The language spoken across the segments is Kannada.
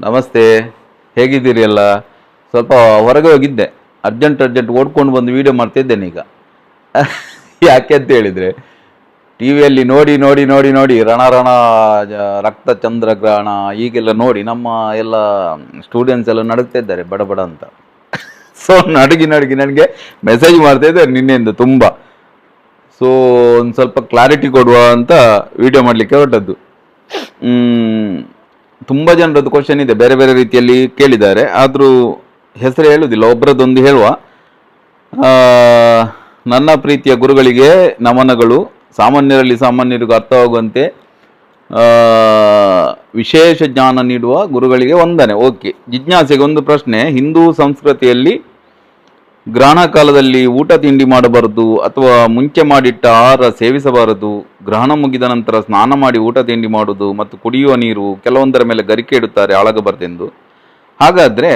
ನಮಸ್ತೆ, ಹೇಗಿದ್ದೀರಿ ಎಲ್ಲ? ಸ್ವಲ್ಪ ಹೊರಗೆ ಹೋಗಿದ್ದೆ. ಅರ್ಜೆಂಟ್ ಅರ್ಜೆಂಟ್ ಓಡ್ಕೊಂಡು ಬಂದು ವೀಡಿಯೋ ಮಾಡ್ತಿದ್ದೇನೆ ಈಗ. ಯಾಕೆ ಅಂತ ಹೇಳಿದರೆ ಟಿ ವಿಯಲ್ಲಿ ನೋಡಿ ನೋಡಿ ನೋಡಿ ನೋಡಿ, ರಣ ರಣ, ಜ- ರಕ್ತ ಚಂದ್ರಗ್ರಹಣ ಈಗೆಲ್ಲ ನೋಡಿ ನಮ್ಮ ಎಲ್ಲ ಸ್ಟೂಡೆಂಟ್ಸ್ ಎಲ್ಲ ನಡುಗ್ತಾ ಇದ್ದಾರೆ, ಬಡ ಬಡ ಅಂತ. ಸೊ ನಡಗಿ, ನಡುಗಿ ನನಗೆ ಮೆಸೇಜ್ ಮಾಡ್ತಾ ಇದ್ದಾರೆ ನಿನ್ನೆಯಿಂದ ತುಂಬ. ಸೊ ಒಂದು ಸ್ವಲ್ಪ ಕ್ಲಾರಿಟಿ ಕೊಡುವ ಅಂತ ವಿಡಿಯೋ ಮಾಡಲಿಕ್ಕೆ ಹೊರಟದ್ದು. ತುಂಬ ಜನರದ್ದು ಕ್ವಶನ್ ಇದೆ, ಬೇರೆ ಬೇರೆ ರೀತಿಯಲ್ಲಿ ಕೇಳಿದ್ದಾರೆ. ಆದರೂ ಹೆಸರು ಹೇಳುವುದಿಲ್ಲ ಒಬ್ಬರದ್ದೊಂದು ಹೇಳುವ. ನನ್ನ ಪ್ರೀತಿಯ ಗುರುಗಳಿಗೆ ನಮನಗಳು. ಸಾಮಾನ್ಯರಲ್ಲಿ ಸಾಮಾನ್ಯರಿಗೂ ಅರ್ಥವಾಗುವಂತೆ ವಿಶೇಷ ಜ್ಞಾನ ನೀಡುವ ಗುರುಗಳಿಗೆ ವಂದನೆ. ಓಕೆ ಜಿಜ್ಞಾಸೆಗೆ ಒಂದು ಪ್ರಶ್ನೆ, ಹಿಂದೂ ಸಂಸ್ಕೃತಿಯಲ್ಲಿ ಗ್ರಹಣ ಕಾಲದಲ್ಲಿ ಊಟ ತಿಂಡಿ ಮಾಡಬಾರದು ಅಥವಾ ಮುಂಚೆ ಮಾಡಿಟ್ಟ ಆಹಾರ ಸೇವಿಸಬಾರದು. ಗ್ರಹಣ ಮುಗಿದ ನಂತರ ಸ್ನಾನ ಮಾಡಿ ಊಟ ತಿಂಡಿ ಮಾಡುವುದು ಮತ್ತು ಕುಡಿಯುವ ನೀರು ಕೆಲವೊಂದರ ಮೇಲೆ ಗರಿಕೆ ಇಡುತ್ತಾರೆ, ಹಾಳಾಗಬಾರ್ದೆಂದು. ಹಾಗಾದರೆ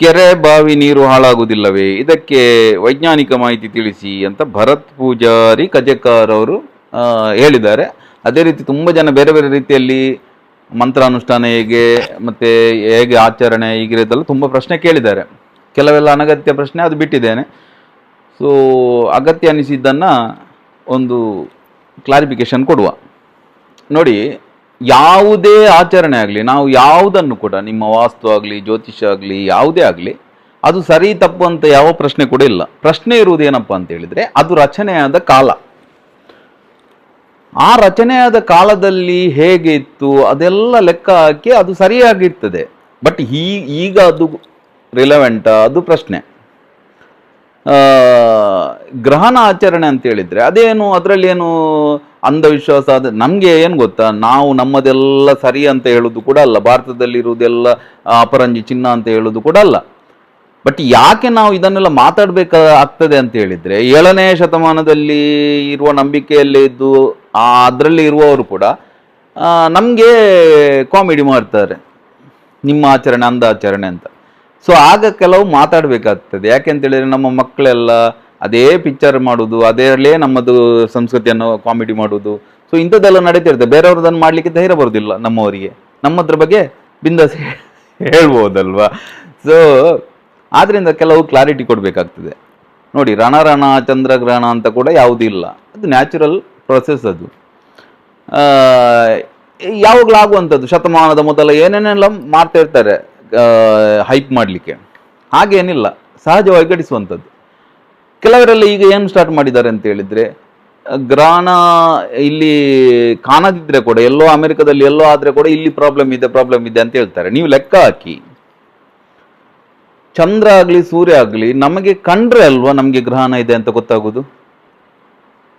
ಕೆರೆ, ಬಾವಿ ನೀರು ಹಾಳಾಗುವುದಿಲ್ಲವೇ? ಇದಕ್ಕೆ ವೈಜ್ಞಾನಿಕ ಮಾಹಿತಿ ತಿಳಿಸಿ ಅಂತ ಭರತ್ ಪೂಜಾರಿ ಕಜೆಕಾರ್ ಅವರು ಹೇಳಿದ್ದಾರೆ. ಅದೇ ರೀತಿ ತುಂಬ ಜನ ಬೇರೆ ಬೇರೆ ರೀತಿಯಲ್ಲಿ ಮಂತ್ರಾನುಷ್ಠಾನ ಹೇಗೆ, ಮತ್ತು ಹೇಗೆ ಆಚರಣೆ ಹೀಗಿರೋದೆಲ್ಲ ತುಂಬ ಪ್ರಶ್ನೆ ಕೇಳಿದ್ದಾರೆ. ಕೆಲವೆಲ್ಲ ಅನಗತ್ಯ ಪ್ರಶ್ನೆ ಅದು ಬಿಟ್ಟಿದ್ದೇನೆ. ಸೊ ಅಗತ್ಯ ಅನಿಸಿದ್ದನ್ನು ಒಂದು ಕ್ಲಾರಿಫಿಕೇಶನ್ ಕೊಡುವ. ನೋಡಿ, ಯಾವುದೇ ಆಚರಣೆ ಆಗಲಿ, ನಾವು ಯಾವುದನ್ನು ಕೂಡ, ನಿಮ್ಮ ವಾಸ್ತು ಆಗಲಿ, ಜ್ಯೋತಿಷ್ಯ ಆಗಲಿ, ಯಾವುದೇ ಆಗಲಿ, ಅದು ಸರಿ, ತಪ್ಪು ಅಂತ ಯಾವ ಪ್ರಶ್ನೆ ಕೂಡ ಇಲ್ಲ. ಪ್ರಶ್ನೆ ಇರುವುದೇನಪ್ಪ ಅಂತ ಹೇಳಿದರೆ, ಅದು ರಚನೆಯಾದ ಕಾಲ. ಆ ರಚನೆಯಾದ ಕಾಲದಲ್ಲಿ ಹೇಗೆ ಇತ್ತು, ಅದೆಲ್ಲ ಲೆಕ್ಕ ಹಾಕಿ ಅದು ಸರಿಯಾಗಿರ್ತದೆ ಬಟ್ ಈ ಈಗ ಅದು ರಿಲೆವೆಂಟ ಅದು ಪ್ರಶ್ನೆ. ಗ್ರಹಣ ಆಚರಣೆ ಅಂತ ಹೇಳಿದ್ರೆ ಅದೇನು, ಅದರಲ್ಲಿ ಏನು ಅಂಧವಿಶ್ವಾಸ ಅದು, ನಮಗೆ ಏನು ಗೊತ್ತಾ? ನಾವು ನಮ್ಮದೆಲ್ಲ ಸರಿ ಅಂತ ಹೇಳೋದು ಕೂಡ ಅಲ್ಲ. ಭಾರತದಲ್ಲಿ ಇರುವುದೆಲ್ಲ ಅಪರಂಜಿ ಚಿನ್ನ ಅಂತ ಹೇಳೋದು ಕೂಡ ಅಲ್ಲ. ಬಟ್ ಯಾಕೆ ನಾವು ಇದನ್ನೆಲ್ಲ ಮಾತಾಡಬೇಕಾಗ್ತದೆ ಅಂತ ಹೇಳಿದರೆ, ಏಳನೇ ಶತಮಾನದಲ್ಲಿ ಇರುವ ನಂಬಿಕೆಯಲ್ಲೇ ಇದ್ದು ಅದರಲ್ಲಿ ಇರುವವರು ಕೂಡ ನಮಗೆ ಕಾಮಿಡಿ ಮಾಡ್ತಾರೆ. ನಿಮ್ಮ ಆಚರಣೆ ಅಂದ ಆಚರಣೆ ಅಂತ. ಸೊ ಆಗ ಕೆಲವು ಮಾತಾಡಬೇಕಾಗ್ತದೆ. ಯಾಕೆ ಅಂತ ಹೇಳಿದ್ರೆ ನಮ್ಮ ಮಕ್ಕಳೆಲ್ಲ ಅದೇ ಪಿಕ್ಚರ್ ಮಾಡೋದು, ಅದರಲ್ಲೇ ನಮ್ಮದು ಸಂಸ್ಕೃತಿಯನ್ನು ಕಾಮಿಡಿ ಮಾಡೋದು. ಸೊ ಇಂಥದ್ದೆಲ್ಲ ನಡೀತಿರ್ತದೆ ಬೇರೆಯವ್ರದನ್ನು ಮಾಡಲಿಕ್ಕೆ ಧೈರ್ಯ ಬರೋದಿಲ್ಲ ನಮ್ಮವರಿಗೆ. ನಮ್ಮದ್ರ ಬಗ್ಗೆ ಬಿಂದಾಸ್ ಹೇಳ್ಬೋದಲ್ವಾ? ಸೊ ಆದ್ರಿಂದ ಕೆಲವು ಕ್ಲಾರಿಟಿ ಕೊಡಬೇಕಾಗ್ತದೆ. ನೋಡಿ ರಣರಣ ರಣ ಚಂದ್ರಗ್ರಹಣ ಅಂತ ಕೂಡ ಯಾವುದೂ ಇಲ್ಲ ಅದು ನ್ಯಾಚುರಲ್ ಪ್ರೊಸೆಸ್ ಅದು. ಯಾವಾಗಲಾಗುವಂಥದ್ದು ಶತಮಾನದ ಮೊದಲ ಏನೇನೆಲ್ಲ ಮಾಡ್ತಾ ಇರ್ತಾರೆ. ಹೈಪ್ ಮಾಡಲಿಕ್ಕೆ. ಹಾಗೇನಿಲ್ಲ, ಸಹಜವಾಗಿ ಘಟಿಸುವಂಥದ್ದು. ಕೆಲವರೆಲ್ಲ ಈಗ ಏನು ಸ್ಟಾರ್ಟ್ ಮಾಡಿದ್ದಾರೆ ಅಂತ ಹೇಳಿದ್ರೆ ಗ್ರಹಣ ಇಲ್ಲಿ ಕಾಣದಿದ್ದರೆ ಕೂಡ, ಎಲ್ಲೋ ಅಮೆರಿಕದಲ್ಲಿ ಎಲ್ಲೋ ಆದ್ರೆ ಕೂಡ ಇಲ್ಲಿ ಪ್ರಾಬ್ಲಮ್ ಇದೆ ಪ್ರಾಬ್ಲಮ್ ಇದೆ ಅಂತ ಹೇಳ್ತಾರೆ. ನೀವು ಲೆಕ್ಕ ಹಾಕಿ. ಚಂದ್ರ ಆಗಲಿ, ಸೂರ್ಯ ಆಗಲಿ, ನಮಗೆ ಕಂಡ್ರೆ ಅಲ್ವಾ ನಮಗೆ ಗ್ರಹಣ ಇದೆ ಅಂತ ಗೊತ್ತಾಗೋದು?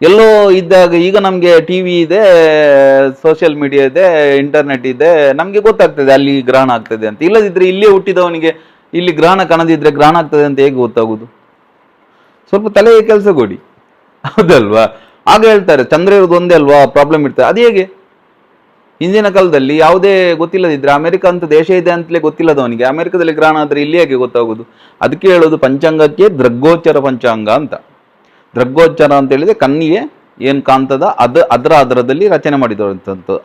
ಎಲ್ಲೋ ಇದ್ದಾಗ ಈಗ ನಮಗೆ ಟಿ ವಿ ಇದೆ ಸೋಷಿಯಲ್ ಮೀಡಿಯಾ ಇದೆ ಇಂಟರ್ನೆಟ್ ಇದೆ, ನಮಗೆ ಗೊತ್ತಾಗ್ತದೆ ಅಲ್ಲಿ ಗ್ರಹಣ ಆಗ್ತದೆ ಅಂತ. ಇಲ್ಲದಿದ್ರೆ ಇಲ್ಲೇ ಹುಟ್ಟಿದವನಿಗೆ ಇಲ್ಲಿ ಗ್ರಹಣ ಕಾಣದಿದ್ರೆ ಗ್ರಹಣ ಆಗ್ತದೆ ಅಂತ ಹೇಗೆ ಗೊತ್ತಾಗುದು? ಸ್ವಲ್ಪ ತಲೆಗೆ ಕೆಲಸ ಕೊಡಿ. ಹೌದಲ್ವಾ? ಆಗ ಹೇಳ್ತಾರೆ, ಚಂದ್ರ ಇರೋದು ಒಂದೇ ಅಲ್ವಾ? ಪ್ರಾಬ್ಲಮ್ ಇರ್ತದೆ. ಅದು ಹೇಗೆ? ಹಿಂದಿನ ಕಾಲದಲ್ಲಿ ಯಾವುದೇ ಗೊತ್ತಿಲ್ಲದಿದ್ರೆ ಅಮೆರಿಕ ಅಂತ ದೇಶ ಇದೆ ಅಂತಲೇ ಗೊತ್ತಿಲ್ಲದವನಿಗೆ ಅಮೆರಿಕದಲ್ಲಿ ಗ್ರಹಣ ಆದರೆ ಇಲ್ಲಿ ಹೇಗೆ ಗೊತ್ತಾಗೋದು? ಅದಕ್ಕೆ ಹೇಳೋದು ಪಂಚಾಂಗಕ್ಕೆ ದೃಗ್ಗೋಚರ ಪಂಚಾಂಗ ಅಂತ. ದೃಗ್ಗೋಚರ ಅಂತ ಹೇಳಿದ್ರೆ ಕಣ್ಣಿಗೆ ಏನು ಕಾಣ್ತದ? ಅದು, ಅದರ ಅದರದಲ್ಲಿ ರಚನೆ ಮಾಡಿರುವಂಥದ್ದು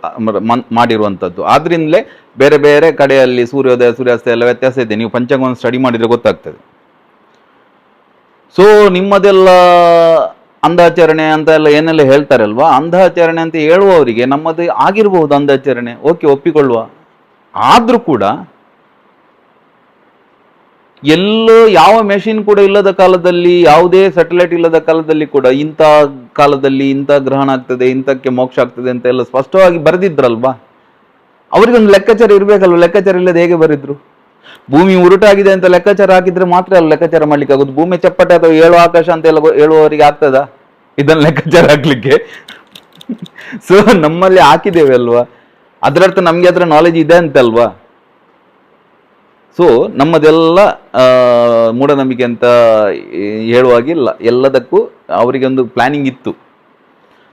ಮಾಡಿರುವಂಥದ್ದು ಆದ್ರಿಂದಲೇ ಬೇರೆ ಬೇರೆ ಕಡೆಯಲ್ಲಿ ಸೂರ್ಯೋದಯ, ಸೂರ್ಯಾಸ್ತ ಎಲ್ಲ ವ್ಯತ್ಯಾಸ ಇದೆ. ನೀವು ಪಂಚಾಂಗವನ್ನು ಸ್ಟಡಿ ಮಾಡಿದ್ರೆ ಗೊತ್ತಾಗ್ತದೆ. ಸೊ ನಿಮ್ಮದೆಲ್ಲ ಅಂಧಾಚರಣೆ ಅಂತ ಎಲ್ಲ ಏನೆಲ್ಲ ಹೇಳ್ತಾರಲ್ವಾ? ಅಂಧಾಚರಣೆ ಅಂತ ಹೇಳುವವರಿಗೆ ನಮ್ಮದು ಆಗಿರಬಹುದು ಅಂಧಾಚರಣೆ. ಓಕೆ ಒಪ್ಪಿಕೊಳ್ಳುವ. ಆದ್ರೂ ಕೂಡ ಎಲ್ಲೋ ಯಾವ ಮೆಷಿನ್ ಕೂಡ ಇಲ್ಲದ ಕಾಲದಲ್ಲಿ, ಯಾವುದೇ ಸ್ಯಾಟಲೈಟ್ ಇಲ್ಲದ ಕಾಲದಲ್ಲಿ ಕೂಡ ಇಂಥ ಕಾಲದಲ್ಲಿ ಇಂಥ ಗ್ರಹಣ ಆಗ್ತದೆ, ಇಂಥಕ್ಕೆ ಮೋಕ್ಷ ಆಗ್ತದೆ ಅಂತ ಎಲ್ಲ ಸ್ಪಷ್ಟವಾಗಿ ಬರೆದಿದ್ರಲ್ವಾ? ಅವರಿಗೊಂದು ಲೆಕ್ಕಾಚಾರ ಇರಬೇಕಲ್ವ? ಲೆಕ್ಕಾಚಾರ ಇಲ್ಲದೆ ಹೇಗೆ ಬರೆದ್ರು? ಭೂಮಿ ಉರುಟಾಗಿದೆ ಅಂತ ಲೆಕ್ಕಾಚಾರ ಹಾಕಿದ್ರೆ ಮಾತ್ರ ಅಲ್ಲ ಲೆಕ್ಕಾಚಾರ ಮಾಡ್ಲಿಕ್ಕೆ ಆಗುದು. ಭೂಮಿ ಚಪ್ಪಟೆ ಅಥವಾ ಏಳು ಆಕಾಶ ಅಂತ ಎಲ್ಲ ಹೇಳುವವರಿಗೆ ಆಗ್ತದ? ಇದನ್ನ ಲೆಕ್ಕಾಚಾರ ಹಾಕ್ಲಿಕ್ಕೆ ಸೊ ನಮ್ಮಲ್ಲಿ ಹಾಕಿದ್ದೇವೆ ಅಲ್ವಾ? ಅದರರ್ಥ ನಮ್ಗೆ ಅದರ ನಾಲೆಜ್ ಇದೆ ಅಂತಲ್ವಾ? ಸೊ ನಮ್ಮದೆಲ್ಲ ಮೂಢನಂಬಿಕೆ ಅಂತ ಹೇಳುವಾಗಿಲ್ಲ. ಎಲ್ಲದಕ್ಕೂ ಅವರಿಗೆ ಒಂದು ಪ್ಲಾನಿಂಗ್ ಇತ್ತು.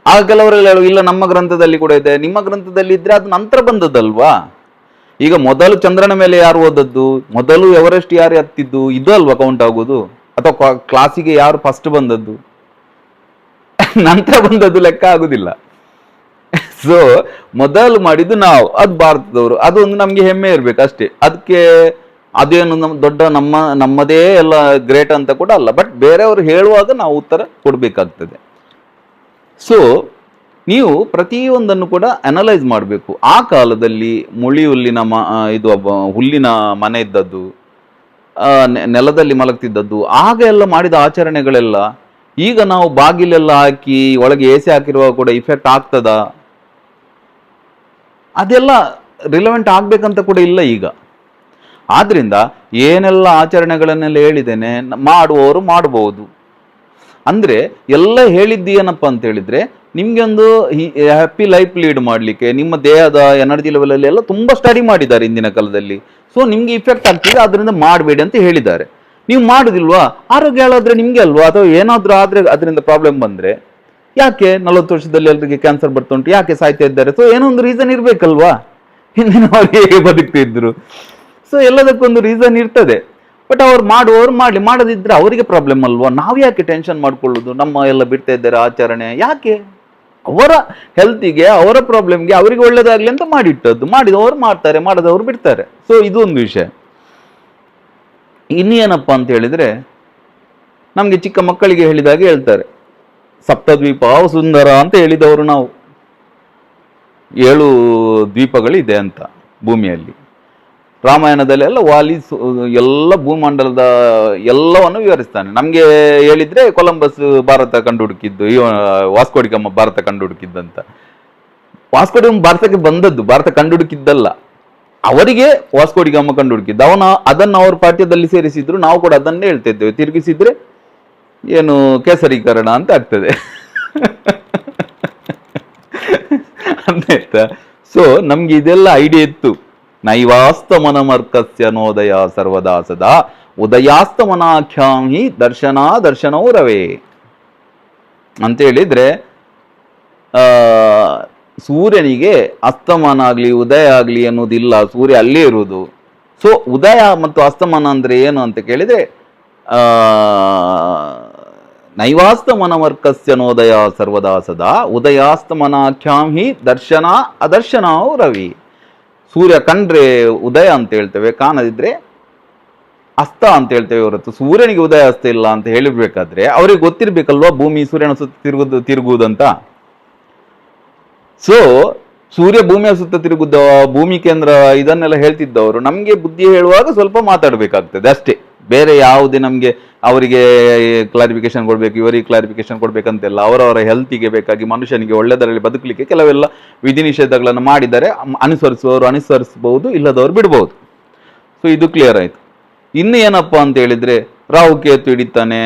ಆಗ ಕೆಲವರೆಲ್ಲ ಇಲ್ಲ, ನಮ್ಮ ಗ್ರಂಥದಲ್ಲಿ ಕೂಡ ಇದೆ. ನಿಮ್ಮ ಗ್ರಂಥದಲ್ಲಿ ಇದ್ರೆ ಅದು ನಂತರ ಬಂದದ್ದಲ್ವಾ? ಈಗ ಮೊದಲು ಚಂದ್ರನ ಮೇಲೆ ಯಾರು ಓದದ್ದು? ಮೊದಲು ಎವರೆಸ್ಟ್ ಯಾರು ಹತ್ತಿದ್ದು ಇದು ಅಲ್ವಾ ಕೌಂಟ್ ಆಗೋದು? ಅಥವಾ ಕ್ಲಾಸಿಗೆ ಯಾರು ಫಸ್ಟ್ ಬಂದದ್ದು? ನಂತರ ಬಂದದ್ದು ಲೆಕ್ಕ ಆಗುದಿಲ್ಲ. ಸೊ ಮೊದಲು ಮಾಡಿದ್ದು ನಾವು. ಅದು ಭಾರತದವರು. ಅದೊಂದು ನಮಗೆ ಹೆಮ್ಮೆ ಇರ್ಬೇಕು ಅಷ್ಟೇ. ಅದಕ್ಕೆ ಅದೇನು ನಮ್ಮ ದೊಡ್ಡ ನಮ್ಮ, ನಮ್ಮದೇ ಎಲ್ಲ ಗ್ರೇಟ್ ಅಂತ ಕೂಡ ಅಲ್ಲ ಬಟ್ ಬೇರೆಯವರು ಹೇಳುವಾಗ ನಾವು ಉತ್ತರ ಕೊಡಬೇಕಾಗ್ತದೆ. ಸೊ ನೀವು ಪ್ರತಿಯೊಂದನ್ನು ಕೂಡ ಅನಲೈಸ್ ಮಾಡಬೇಕು. ಆ ಕಾಲದಲ್ಲಿ ಮುಳಿ ಹುಲ್ಲಿನ ಮ ಇದು ಹುಲ್ಲಿನ ಮನೆ ಇದ್ದದ್ದು ನೆಲದಲ್ಲಿ ಮಲಗ್ತಿದ್ದದ್ದು, ಆಗ ಎಲ್ಲ ಮಾಡಿದ ಆಚರಣೆಗಳೆಲ್ಲ ಈಗ ನಾವು ಬಾಗಿಲೆಲ್ಲ ಹಾಕಿ ಒಳಗೆ ಎ ಸಿ ಹಾಕಿರುವಾಗ ಕೂಡ ಇಫೆಕ್ಟ್ ಆಗ್ತದ? ಅದೆಲ್ಲ ರಿಲೆವೆಂಟ್ ಆಗ್ಬೇಕಂತ ಕೂಡ ಇಲ್ಲ ಈಗ. ಆದ್ರಿಂದ ಏನೆಲ್ಲ ಆಚರಣೆಗಳನ್ನೆಲ್ಲ ಹೇಳಿದ್ದೇನೆ, ಮಾಡುವವರು ಮಾಡಬಹುದು. ಅಂದ್ರೆ ಎಲ್ಲ ಹೇಳಿದ್ದು ಏನಪ್ಪ ಅಂತ ಹೇಳಿದ್ರೆ, ನಿಮ್ಗೆ ಒಂದು ಹ್ಯಾಪಿ ಲೈಫ್ ಲೀಡ್ ಮಾಡ್ಲಿಕ್ಕೆ, ನಿಮ್ಮ ದೇಹದ ಎನರ್ಜಿ ಲೆವೆಲಲ್ಲಿ ಎಲ್ಲ ತುಂಬಾ ಸ್ಟಡಿ ಮಾಡಿದ್ದಾರೆ ಇಂದಿನ ಕಾಲದಲ್ಲಿ. ಸೊ ನಿಮ್ಗೆ ಇಫೆಕ್ಟ್ ಆಗ್ತಿದೆ ಅದರಿಂದ ಮಾಡಬೇಡಿ ಅಂತ ಹೇಳಿದ್ದಾರೆ. ನೀವು ಮಾಡುದಿಲ್ವಾ? ಆರೋಗ್ಯ ಹೇಳಾದ್ರೆ ನಿಮ್ಗೆ ಅಲ್ವಾ? ಅಥವಾ ಏನಾದರೂ ಆದ್ರೆ ಅದರಿಂದ ಪ್ರಾಬ್ಲಮ್ ಬಂದ್ರೆ? ಯಾಕೆ ನಲವತ್ತು ವರ್ಷದಲ್ಲಿ ಎಲ್ರಿಗೆ ಕ್ಯಾನ್ಸರ್ ಬರ್ತುಂಟು ಯಾಕೆ ಸಾಯ್ತಾ ಇದ್ದಾರೆ? ಸೊ ಏನೋ ಒಂದು ರೀಸನ್ ಇರ್ಬೇಕಲ್ವಾ? ಹಿಂದಿನವರು ಹೇಗೆ ಬದುಕ್ತಿದ್ರು? ಸೊ ಎಲ್ಲದಕ್ಕೊಂದು ರೀಸನ್ ಇರ್ತದೆ. ಬಟ್ ಅವ್ರು ಮಾಡುವವ್ರು ಮಾಡಲಿ. ಮಾಡದಿದ್ರೆ ಅವರಿಗೆ ಪ್ರಾಬ್ಲಮ್ ಅಲ್ವಾ? ನಾವು ಯಾಕೆ ಟೆನ್ಷನ್ ಮಾಡ್ಕೊಳ್ಳೋದು? ನಮ್ಮ ಎಲ್ಲ ಬಿಡ್ತಾ ಇದ್ದಾರೆ ಆಚರಣೆ. ಯಾಕೆ? ಅವರ ಹೆಲ್ತಿಗೆ ಅವರ ಪ್ರಾಬ್ಲಮ್ಗೆ ಅವರಿಗೆ ಒಳ್ಳೇದಾಗ್ಲಿ ಅಂತ ಮಾಡಿಟ್ಟದ್ದು. ಮಾಡಿದವರು ಮಾಡ್ತಾರೆ ಮಾಡದವರು ಬಿಡ್ತಾರೆ. ಸೊ ಇದು ಒಂದು ವಿಷಯ. ಇನ್ನೇನಪ್ಪ ಅಂತ ಹೇಳಿದ್ರೆ, ನಮಗೆ ಚಿಕ್ಕ ಮಕ್ಕಳಿಗೆ ಹೇಳಿದಾಗ ಹೇಳ್ತಾರೆ. ಸಪ್ತದ್ವೀಪ, ಸುಂದರ ಅಂತ ಹೇಳಿದವರು ನಾವು. ಏಳು ದ್ವೀಪಗಳಿದೆ ಅಂತ ಭೂಮಿಯಲ್ಲಿ. ರಾಮಾಯಣದಲ್ಲೆಲ್ಲ ವಾಲಿ ಸು- ಎಲ್ಲ ಭೂಮಂಡಲದ ಎಲ್ಲವನ್ನು ವಿವರಿಸ್ತಾನೆ. ನಮಗೆ ಹೇಳಿದ್ರೆ ಕೊಲಂಬಸ್ ಭಾರತ ಕಂಡು ಹುಡುಕಿದ್ದು ಇವ ವಾಸ್ಕೋಡಿಗಮ್ಮ ಭಾರತ ಕಂಡು ಹುಡುಕಿದ್ದಂತ ವಾಸ್ಕೋಡಿಗಮ್ಮ ಭಾರತಕ್ಕೆ ಬಂದದ್ದು, ಭಾರತ ಕಂಡು ಹುಡುಕಿದ್ದಲ್ಲ ಅವರಿಗೆ ವಾಸ್ಕೋಡಿಗಮ್ಮ ಕಂಡು ಹುಡುಕಿದ್ದು ಅವನ, ಅದನ್ನು ಅವ್ರ ಪಾಠ್ಯದಲ್ಲಿ ಸೇರಿಸಿದ್ರು, ನಾವು ಕೂಡ ಅದನ್ನೇ ಹೇಳ್ತಾ ಇದ್ದೇವೆ ತಿರುಗಿಸಿದ್ರೆ ಏನು ಕೇಸರೀಕರಣ ಅಂತ ಆಗ್ತದೆ. ಅಂತಾಯ್ತಾ ಸೊ ನಮ್ಗೆ ಇದೆಲ್ಲ ಐಡಿಯಾ ಇತ್ತು. ನೈವಾಸ್ತಮನಮರ್ಕಸ್ಯ ನೋದಯ ಸರ್ವದಾ ಸದಾ ಉದಯಾಸ್ತಮನಾಖ್ಯಾಂ ಹಿ ದರ್ಶನ ಅಂತ ಆ, ಸೂರ್ಯನಿಗೆ ಅಸ್ತಮಾನ ಆಗಲಿ ಉದಯ ಆಗಲಿ ಅನ್ನೋದಿಲ್ಲ ಸೂರ್ಯ ಅಲ್ಲೇ ಇರುವುದು. ಸೊ, ಉದಯ ಮತ್ತು ಅಸ್ತಮಾನ ಅಂದರೆ ಏನು ಅಂತ ಕೇಳಿದರೆ, ಆ ಸರ್ವದಾ ಸದಾ ಉದಯಾಸ್ತಮನಾಖ್ಯಾಂ ಹಿ ದರ್ಶನ ಅದರ್ಶನೌ ರವಿ ಸೂರ್ಯ ಕಂಡ್ರೆ ಉದಯ ಅಂತ ಹೇಳ್ತೇವೆ, ಕಾಣದಿದ್ರೆ ಅಸ್ತ ಅಂತ ಹೇಳ್ತೇವೆ ಹೊರತು. ಸೂರ್ಯನಿಗೆ ಉದಯ, ಅಸ್ತ ಇಲ್ಲ ಅಂತ ಹೇಳಿರ್ಬೇಕಾದ್ರೆ ಅವ್ರಿಗೆ ಗೊತ್ತಿರ್ಬೇಕಲ್ವಾ ಭೂಮಿ ಸೂರ್ಯನ ಸುತ್ತ ತಿರುಗುದು, ತಿರುಗುವುದಂತ? ಸೊ ಸೂರ್ಯ ಭೂಮಿಯ ಸುತ್ತ ತಿರುಗುದ, ಭೂಮಿ ಕೇಂದ್ರ ಇದನ್ನೆಲ್ಲ ಹೇಳ್ತಿದ್ದವರು, ನಮಗೆ ಬುದ್ಧಿ ಹೇಳುವಾಗ ಸ್ವಲ್ಪ ಮಾತಾಡಬೇಕಾಗ್ತದೆ ಅಷ್ಟೇ. ಬೇರೆ ಯಾವುದೇ ನಮಗೆ ಅವರಿಗೆ ಕ್ಲಾರಿಫಿಕೇಶನ್ ಕೊಡಬೇಕು ಇವರಿಗೆ ಕ್ಲಾರಿಫಿಕೇಶನ್ ಕೊಡಬೇಕಂತೆಲ್ಲ ಅವರವರ ಹೆಲ್ತಿಗೆ ಬೇಕಾಗಿ ಮನುಷ್ಯನಿಗೆ ಒಳ್ಳೆದರಲ್ಲಿ ಬದುಕಲಿಕ್ಕೆ ಕೆಲವೆಲ್ಲ ವಿಧಿ ನಿಷೇಧಗಳನ್ನು ಮಾಡಿದರೆ ಅನುಸರಿಸುವವರು ಅನುಸರಿಸಬಹುದು, ಇಲ್ಲದವರು ಬಿಡಬಹುದು ಸೊ ಇದು ಕ್ಲಿಯರ್ ಆಯ್ತು. ಇನ್ನು ಏನಪ್ಪ ಅಂತ ಹೇಳಿದ್ರೆ, ರಾಹು ಕೇತು ಹಿಡಿತಾನೆ